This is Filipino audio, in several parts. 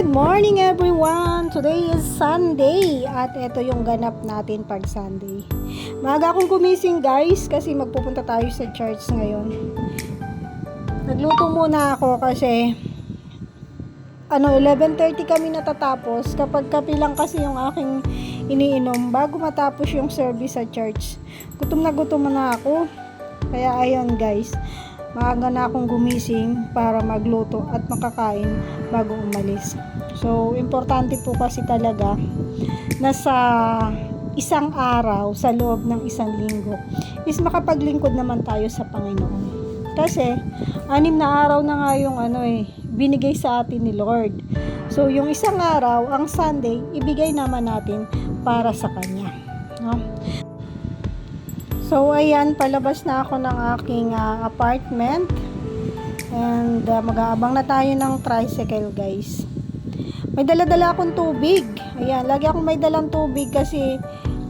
Good morning everyone! Today is Sunday at ito yung ganap natin pag Sunday. Maaga akong gumising guys kasi magpupunta tayo sa church ngayon. Nagluto muna ako kasi ano 11.30 kami natatapos kapag kape lang kasi yung aking iniinom bago matapos yung service sa church. Gutom na gutom na ako. Kaya ayun guys, maaga na akong gumising para magluto at makakain bago umalis. So, importante po kasi talaga na sa isang araw, sa loob ng isang linggo, is makapaglingkod naman tayo sa Panginoon. Kasi, anim na araw na nga yung ano eh, binigay sa atin ni Lord. So, yung isang araw, ang Sunday, ibigay naman natin para sa Kanya. So, ayan, palabas na ako ng aking ah, apartment. And uh, mag-aabang na tayo ng tricycle, guys. May dala-dala akong tubig. Ayan, lagi akong may dalang tubig kasi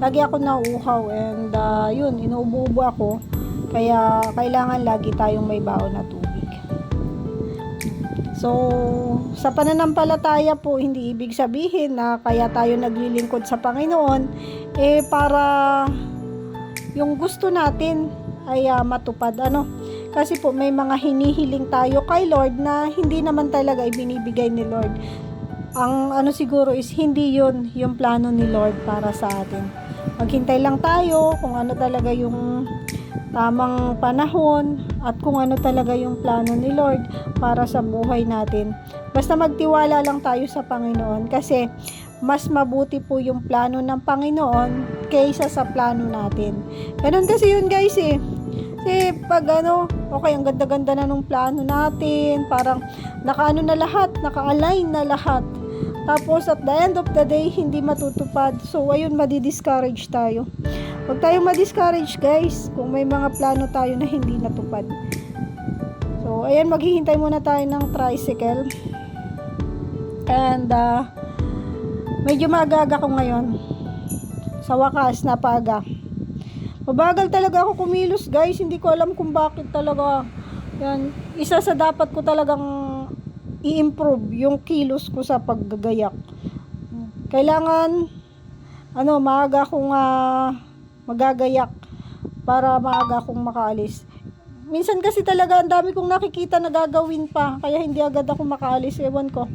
lagi ako nauuhaw. And uh, yun, inuubo-ubo ako. Kaya kailangan lagi tayong may baon na tubig. So, sa pananampalataya po, hindi ibig sabihin na kaya tayo naglilingkod sa Panginoon, eh para yung gusto natin ay ah, matupad. Ano? Kasi po may mga hinihiling tayo kay Lord na hindi naman talaga ibinibigay ni Lord. Ang ano siguro is hindi yun yung plano ni Lord para sa atin. Maghintay lang tayo kung ano talaga yung tamang panahon at kung ano talaga yung plano ni Lord para sa buhay natin. Basta magtiwala lang tayo sa Panginoon kasi mas mabuti po yung plano ng Panginoon kaysa sa plano natin. Ganun kasi yun guys eh. Kasi pag ano, okay, ang ganda-ganda na nung plano natin, parang nakaano na lahat, naka-align na lahat. Tapos at the end of the day, hindi matutupad. So ayun, madi-discourage tayo. Huwag tayong ma-discourage guys kung may mga plano tayo na hindi natupad. So ayan, maghihintay muna tayo ng tricycle. And uh, medyo maaga ko ngayon. Sa wakas, napaga. Mabagal talaga ako kumilos guys. Hindi ko alam kung bakit talaga. Yan. Isa sa dapat ko talagang i-improve yung kilos ko sa paggagayak. Kailangan ano, maaga akong uh, magagayak para maaga akong makaalis. Minsan kasi talaga ang dami kong nakikita na gagawin pa kaya hindi agad ako makaalis ewan ko.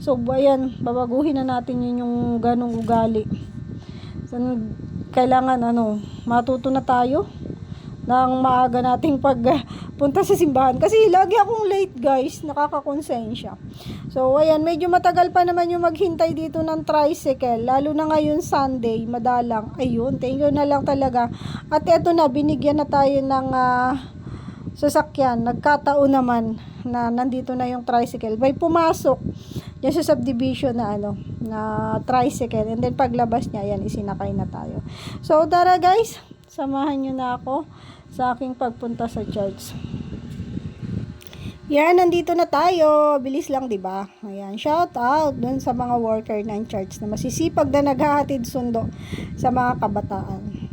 So ayan, babaguhin na natin yun yung ganong ugali. So, kailangan ano, matuto na tayo ng maaga nating pagpunta sa simbahan. Kasi lagi akong late guys, nakakakonsensya. So, ayan, medyo matagal pa naman yung maghintay dito ng tricycle. Lalo na ngayon Sunday, madalang. Ayun, thank you na lang talaga. At eto na, binigyan na tayo ng ah, sasakyan. Nagkataon naman na nandito na yung tricycle. May pumasok yan sa subdivision na ano, na tricycle. And then paglabas niya, yan, isinakay na tayo. So, tara guys, samahan nyo na ako sa aking pagpunta sa church. Yan, nandito na tayo. Bilis lang, di ba? Ayan, shout out dun sa mga worker ng church na masisipag na naghahatid sundo sa mga kabataan.